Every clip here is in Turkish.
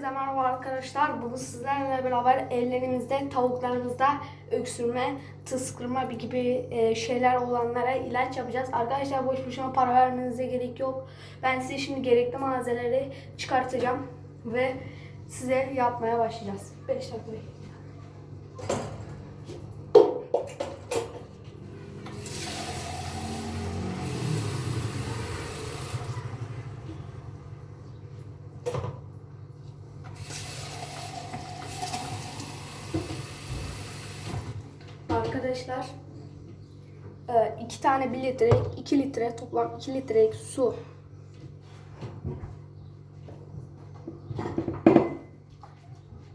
Hepinize merhaba arkadaşlar. Bugün sizlerle beraber evlerimizde tavuklarımızda öksürme, tıskırma gibi e, şeyler olanlara ilaç yapacağız. Arkadaşlar boş boşuna para vermenize gerek yok. Ben size şimdi gerekli malzemeleri çıkartacağım ve size yapmaya başlayacağız. 5 dakika Arkadaşlar e, iki tane bir litre, iki litre toplam iki litre su.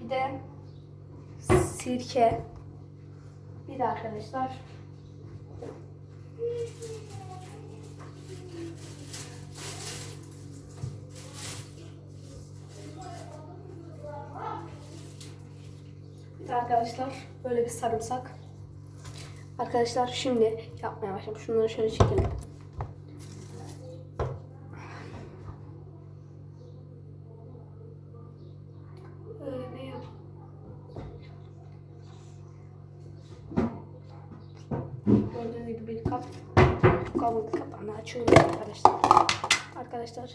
Bir de sirke. Bir de arkadaşlar bir de arkadaşlar böyle bir sarımsak. Arkadaşlar şimdi yapmaya başlayalım. Şunları şöyle çekelim. Yap. Gördüğünüz bir kap. Kabın kapağını açıyoruz arkadaşlar. Arkadaşlar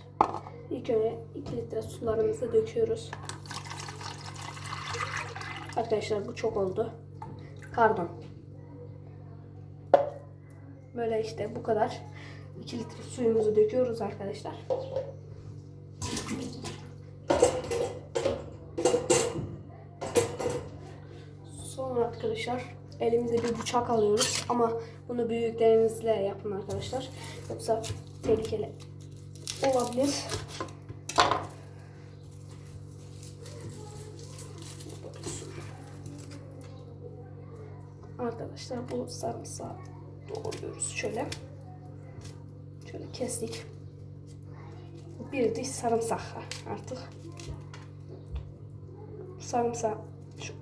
ilk önce 2 litre sularımızı döküyoruz. Arkadaşlar bu çok oldu. Pardon. Böyle işte bu kadar. 2 litre suyumuzu döküyoruz arkadaşlar. Sonra arkadaşlar elimize bir bıçak alıyoruz ama bunu büyüklerinizle yapın arkadaşlar. Yoksa tehlikeli olabilir. Arkadaşlar bu sarımsağı doğruyoruz şöyle. Şöyle kestik. Bir diş sarımsak artık. Sarımsak şu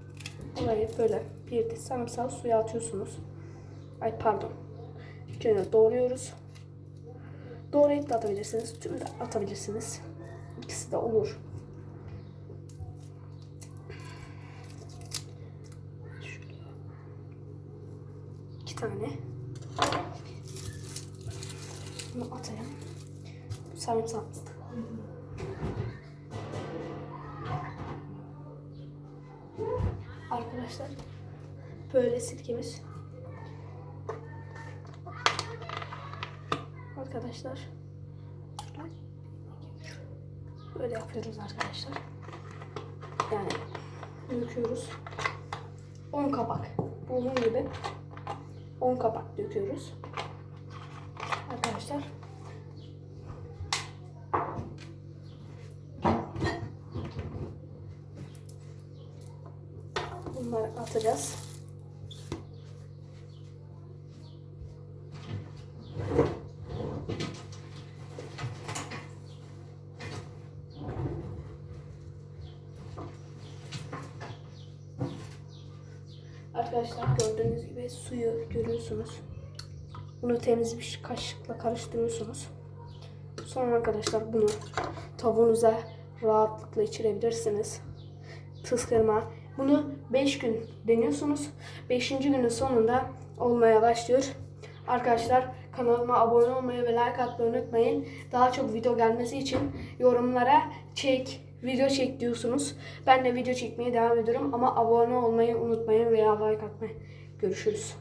burayı böyle bir diş sarımsağı suya atıyorsunuz. Ay pardon. Şöyle doğruyoruz. Doğrayıp da atabilirsiniz. Tüm de atabilirsiniz. İkisi de olur. Şöyle. İki tane. Bunu atayım. Sarımsak. Arkadaşlar böyle sirkemiz. Arkadaşlar böyle yapıyoruz arkadaşlar. Yani döküyoruz. 10 kapak. Bunun gibi 10 kapak döküyoruz. Arkadaşlar bunları atacağız. Arkadaşlar gördüğünüz gibi suyu görüyorsunuz. Bunu temiz bir kaşıkla karıştırıyorsunuz. Sonra arkadaşlar bunu tavuğunuza rahatlıkla içirebilirsiniz. Tıskırma. Bunu 5 gün deniyorsunuz. 5. günün sonunda olmaya başlıyor. Arkadaşlar kanalıma abone olmayı ve like atmayı unutmayın. Daha çok video gelmesi için yorumlara çek, video çek diyorsunuz. Ben de video çekmeye devam ediyorum ama abone olmayı unutmayın veya like atmayı. Görüşürüz.